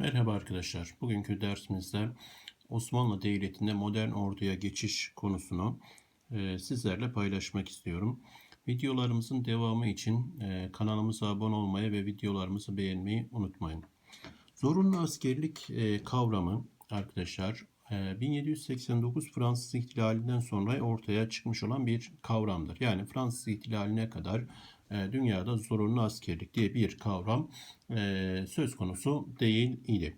Merhaba arkadaşlar. Bugünkü dersimizde Osmanlı Devleti'nde modern orduya geçiş konusunu e, sizlerle paylaşmak istiyorum. Videolarımızın devamı için e, kanalımıza abone olmayı ve videolarımızı beğenmeyi unutmayın. Zorunlu askerlik e, kavramı arkadaşlar e, 1789 Fransız ihtilalinden sonra ortaya çıkmış olan bir kavramdır. Yani Fransız ihtilaline kadar dünyada zorunlu askerlik diye bir kavram e, söz konusu değil idi.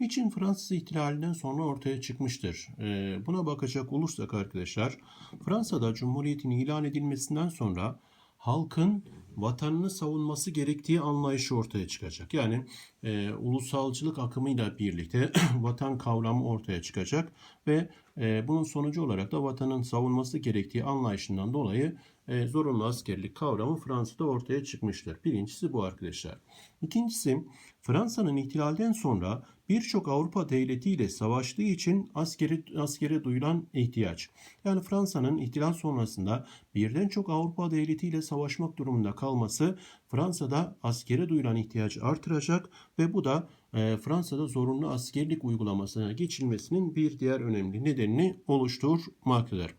Niçin Fransız ihtilalinden sonra ortaya çıkmıştır? E, buna bakacak olursak arkadaşlar, Fransa'da Cumhuriyet'in ilan edilmesinden sonra halkın vatanını savunması gerektiği anlayışı ortaya çıkacak. Yani e, ulusalcılık akımıyla birlikte vatan kavramı ortaya çıkacak ve e, bunun sonucu olarak da vatanın savunması gerektiği anlayışından dolayı e, zorunlu askerlik kavramı Fransa'da ortaya çıkmıştır. Birincisi bu arkadaşlar. İkincisi Fransa'nın ihtilalden sonra birçok Avrupa devletiyle savaştığı için askeri, askere duyulan ihtiyaç. Yani Fransa'nın ihtilal sonrasında birden çok Avrupa devletiyle savaşmak durumunda kalması Fransa'da askere duyulan ihtiyacı artıracak ve bu da e, Fransa'da zorunlu askerlik uygulamasına geçilmesinin bir diğer önemli nedenini oluşturmaktadır.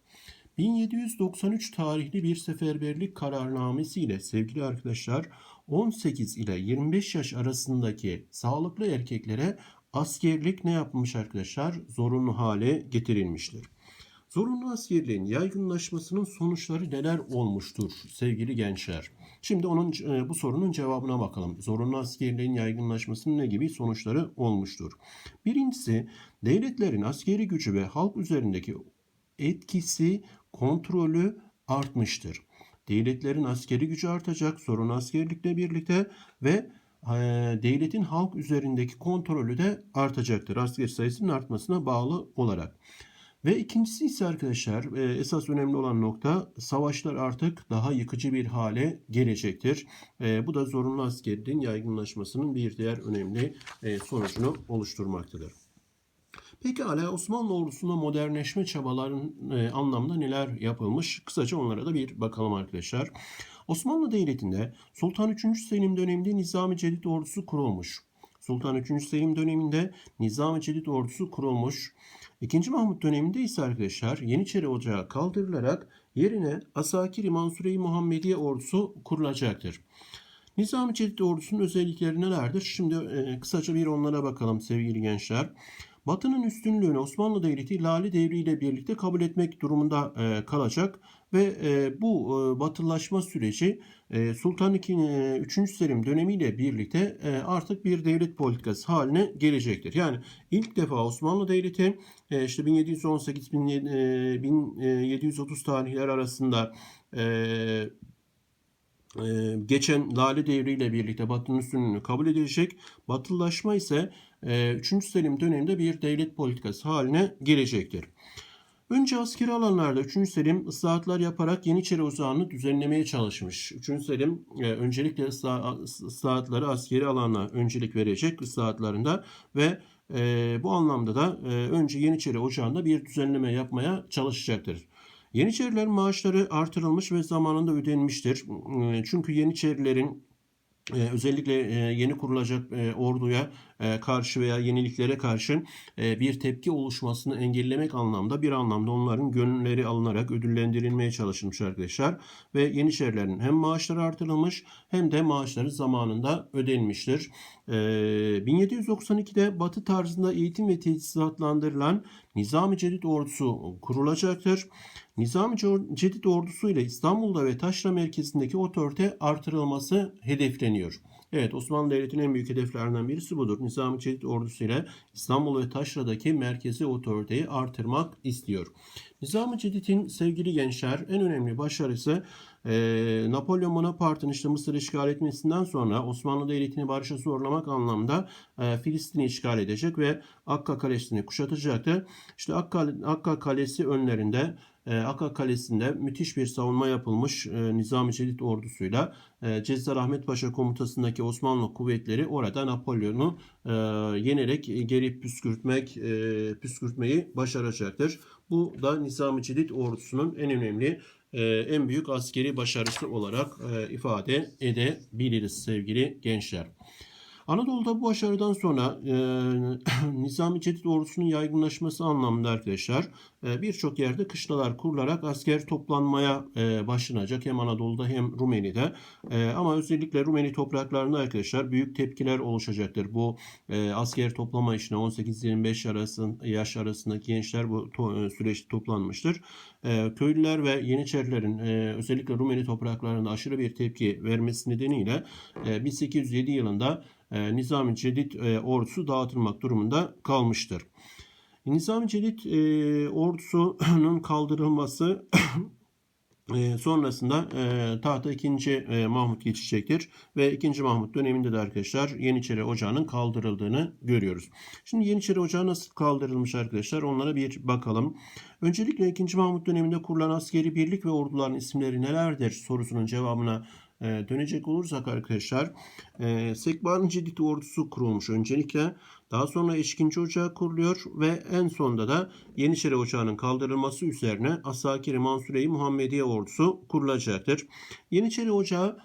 1793 tarihli bir seferberlik kararnamesiyle sevgili arkadaşlar 18 ile 25 yaş arasındaki sağlıklı erkeklere askerlik ne yapmış arkadaşlar? Zorunlu hale getirilmiştir. Zorunlu askerliğin yaygınlaşmasının sonuçları neler olmuştur sevgili gençler? Şimdi onun e, bu sorunun cevabına bakalım. Zorunlu askerliğin yaygınlaşmasının ne gibi sonuçları olmuştur? Birincisi devletlerin askeri gücü ve halk üzerindeki etkisi, kontrolü artmıştır. Devletlerin askeri gücü artacak, sorun askerlikle birlikte ve devletin halk üzerindeki kontrolü de artacaktır. Asker sayısının artmasına bağlı olarak. Ve ikincisi ise arkadaşlar e, esas önemli olan nokta savaşlar artık daha yıkıcı bir hale gelecektir. E, bu da zorunlu askerliğin yaygınlaşmasının bir diğer önemli e, sonucunu oluşturmaktadır. Peki hala Osmanlı ordusunda modernleşme çabaların anlamda neler yapılmış? Kısaca onlara da bir bakalım arkadaşlar. Osmanlı Devleti'nde Sultan 3. Selim döneminde Nizami Cedid ordusu kurulmuş. Sultan 3. Selim döneminde Nizami Cedid ordusu kurulmuş. 2. Mahmut döneminde ise arkadaşlar Yeniçeri Ocağı kaldırılarak yerine Asakiri Mansure-i Muhammediye ordusu kurulacaktır. Nizami Cedid ordusunun özellikleri nelerdir? Şimdi e, kısaca bir onlara bakalım sevgili gençler. Batı'nın üstünlüğünü Osmanlı Devleti Lale Devri ile birlikte kabul etmek durumunda e, kalacak ve e, bu e, batılılaşma süreci e, Sultan II. E, 3. Selim dönemiyle birlikte e, artık bir devlet politikası haline gelecektir. Yani ilk defa Osmanlı Devleti e, işte 1718-1730 e, tarihler arasında e, e, geçen Lale Devri ile birlikte Batı'nın üstünlüğünü kabul edilecek. Batılılaşma ise 3. E, Selim döneminde bir devlet politikası haline gelecektir. Önce askeri alanlarda 3. Selim ıslahatlar yaparak Yeniçeri Ocağı'nı düzenlemeye çalışmış. 3. Selim e, öncelikle ıslahatları askeri alana öncelik verecek ıslahatlarında ve e, bu anlamda da e, önce Yeniçeri Ocağı'nda bir düzenleme yapmaya çalışacaktır. Yeniçerilerin maaşları artırılmış ve zamanında ödenmiştir. Çünkü Yeniçerilerin ee, özellikle e, yeni kurulacak e, orduya e, karşı veya yeniliklere karşı e, bir tepki oluşmasını engellemek anlamda bir anlamda onların gönülleri alınarak ödüllendirilmeye çalışılmış arkadaşlar. Ve Yeniçerilerin hem maaşları artırılmış hem de maaşları zamanında ödenmiştir. E, 1792'de Batı tarzında eğitim ve tesisatlandırılan Nizami Cedid ordusu kurulacaktır. Nizami Cedid ordusu ile İstanbul'da ve Taşra merkezindeki otorite artırılması hedefleniyor. Evet Osmanlı Devleti'nin en büyük hedeflerinden birisi budur. Nizami Çelik ordusu ile İstanbul ve Taşra'daki merkezi otoriteyi artırmak istiyor. Nizami Cedid'in sevgili gençler en önemli başarısı e, Napolyon Bonaparte'ın işte Mısır işgal etmesinden sonra Osmanlı Devleti'ni barışa zorlamak anlamda e, Filistin'i işgal edecek ve Akka Kalesi'ni kuşatacaktı. İşte Akka, Akka Kalesi önlerinde e, Akka Kalesi'nde müthiş bir savunma yapılmış e, Nizami Cedid ordusuyla e, Cezzar Ahmet Paşa komutasındaki Osmanlı kuvvetleri orada Napolyon'u e, yenerek geri püskürtmek e, püskürtmeyi başaracaktır. Bu da Nizami Cedid ordusunun en önemli e, en büyük askeri başarısı olarak e, ifade edebiliriz sevgili gençler. Anadolu'da bu başarıdan sonra e, Nizami Cedid ordusunun yaygınlaşması anlamında arkadaşlar e, birçok yerde kışlalar kurularak asker toplanmaya e, başlanacak hem Anadolu'da hem Rumeli'de. E, ama özellikle Rumeli topraklarında arkadaşlar büyük tepkiler oluşacaktır. Bu e, asker toplama işine 18-25 arası, yaş arasındaki gençler bu to- e, süreçte toplanmıştır. E, köylüler ve Yeniçerilerin e, özellikle Rumeli topraklarında aşırı bir tepki vermesi nedeniyle e, 1807 yılında e, Nizami Cedid e, ordusu dağıtılmak durumunda kalmıştır. Nizami Cedid e, ordusunun kaldırılması e, sonrasında e, tahta 2. E, Mahmut geçecektir ve 2. Mahmut döneminde de arkadaşlar Yeniçeri Ocağı'nın kaldırıldığını görüyoruz. Şimdi Yeniçeri Ocağı nasıl kaldırılmış arkadaşlar onlara bir bakalım. Öncelikle 2. Mahmut döneminde kurulan askeri birlik ve orduların isimleri nelerdir sorusunun cevabına e, dönecek olursak arkadaşlar e, Sekban Cedid ordusu kurulmuş öncelikle. Daha sonra Eşkinci Ocağı kuruluyor ve en sonunda da Yeniçeri Ocağı'nın kaldırılması üzerine Asakiri Mansure-i Muhammediye ordusu kurulacaktır. Yeniçeri Ocağı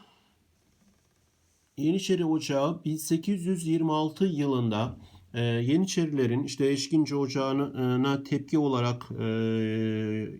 Yeniçeri Ocağı 1826 yılında e, Yeniçerilerin işte Eşkinci Ocağı'na tepki olarak e,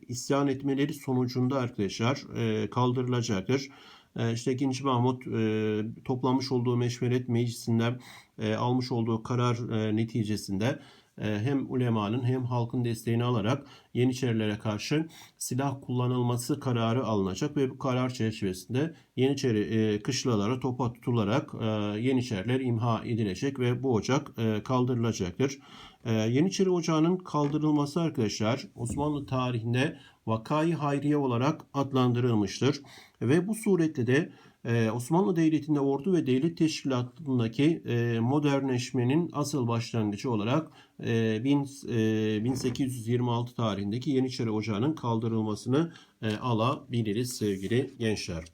isyan etmeleri sonucunda arkadaşlar e, kaldırılacaktır. E, işte 2. Mahmut e, toplamış olduğu meşveret meclisinde e, almış olduğu karar e, neticesinde e, hem ulemanın hem halkın desteğini alarak Yeniçerilere karşı silah kullanılması kararı alınacak ve bu karar çerçevesinde Yeniçeri kışlalara topa tutularak Yeniçeriler imha edilecek ve bu ocak kaldırılacaktır. Yeniçeri Ocağı'nın kaldırılması arkadaşlar Osmanlı tarihinde vakayı hayriye olarak adlandırılmıştır. Ve bu surette de e, Osmanlı Devleti'nde ordu ve devlet teşkilatındaki e, modernleşmenin asıl başlangıcı olarak e, bin, e, 1826 tarihindeki Yeniçeri Ocağı'nın kaldırılmasını alabiliriz sevgili gençler.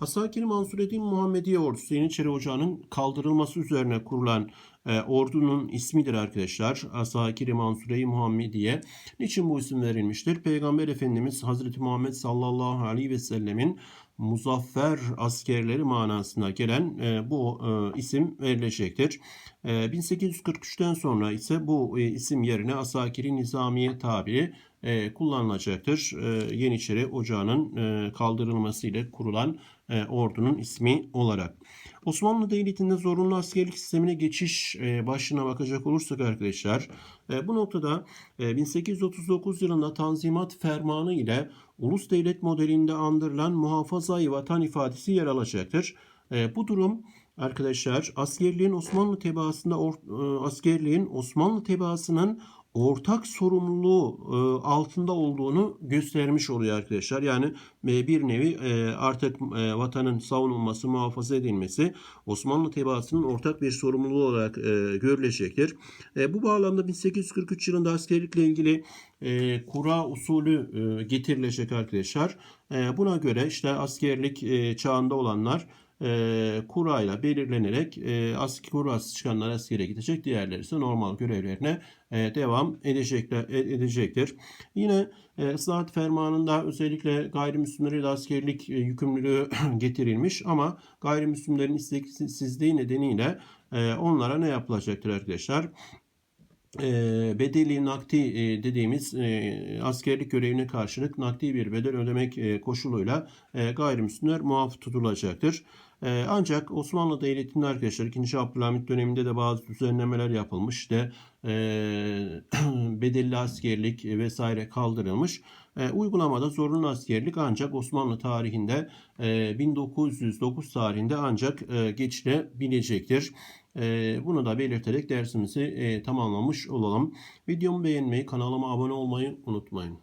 Asakir Mansureddin Muhammediye ordusu Yeniçeri Ocağı'nın kaldırılması üzerine kurulan e, ordunun ismidir arkadaşlar. Asakir Mansure-i Muhammediye. Niçin bu isim verilmiştir? Peygamber Efendimiz Hazreti Muhammed sallallahu aleyhi ve sellemin muzaffer askerleri manasına gelen e, bu e, isim verilecektir. E, 1843'ten sonra ise bu e, isim yerine Asakiri Nizamiye tabiri e, kullanılacaktır. E, Yeniçeri Ocağı'nın e, kaldırılması ile kurulan e, ordunun ismi olarak. Osmanlı Devleti'nde zorunlu askerlik sistemine geçiş e, başlığına bakacak olursak arkadaşlar e, bu noktada e, 1839 yılında Tanzimat Fermanı ile ulus devlet modelinde andırılan muhafazayı vatan ifadesi yer alacaktır. E, bu durum arkadaşlar askerliğin Osmanlı tebaasında or- e, askerliğin Osmanlı tebaasının ortak sorumluluğu e, altında olduğunu göstermiş oluyor arkadaşlar. Yani e, bir nevi e, artık vatanın savunulması, muhafaza edilmesi Osmanlı tebaasının ortak bir sorumluluğu olarak görülecektir. Bu bağlamda 1843 yılında askerlikle ilgili kura usulü getirilecek arkadaşlar. Buna göre işte askerlik çağında olanlar e, kurayla belirlenerek e, asker kurası çıkanlar askere gidecek. Diğerleri ise normal görevlerine e, devam edecekler, e, edecektir. Yine e, ıslahat fermanında özellikle gayrimüslimlere de askerlik e, yükümlülüğü getirilmiş ama gayrimüslimlerin isteksizliği nedeniyle e, onlara ne yapılacaktır arkadaşlar? e, bedeli nakdi e, dediğimiz askerlik görevine karşılık nakdi bir bedel ödemek koşuluyla gayrimüslimler muaf tutulacaktır. E, ancak Osmanlı Devleti'nde arkadaşlar 2. Abdülhamit döneminde de bazı düzenlemeler yapılmış. İşte e, bedelli askerlik vesaire kaldırılmış. E, uygulamada zorunlu askerlik ancak Osmanlı tarihinde e, 1909 tarihinde ancak e, geçilebilecektir. E, bunu da belirterek dersimizi e, tamamlamış olalım. Videomu beğenmeyi, kanalıma abone olmayı unutmayın.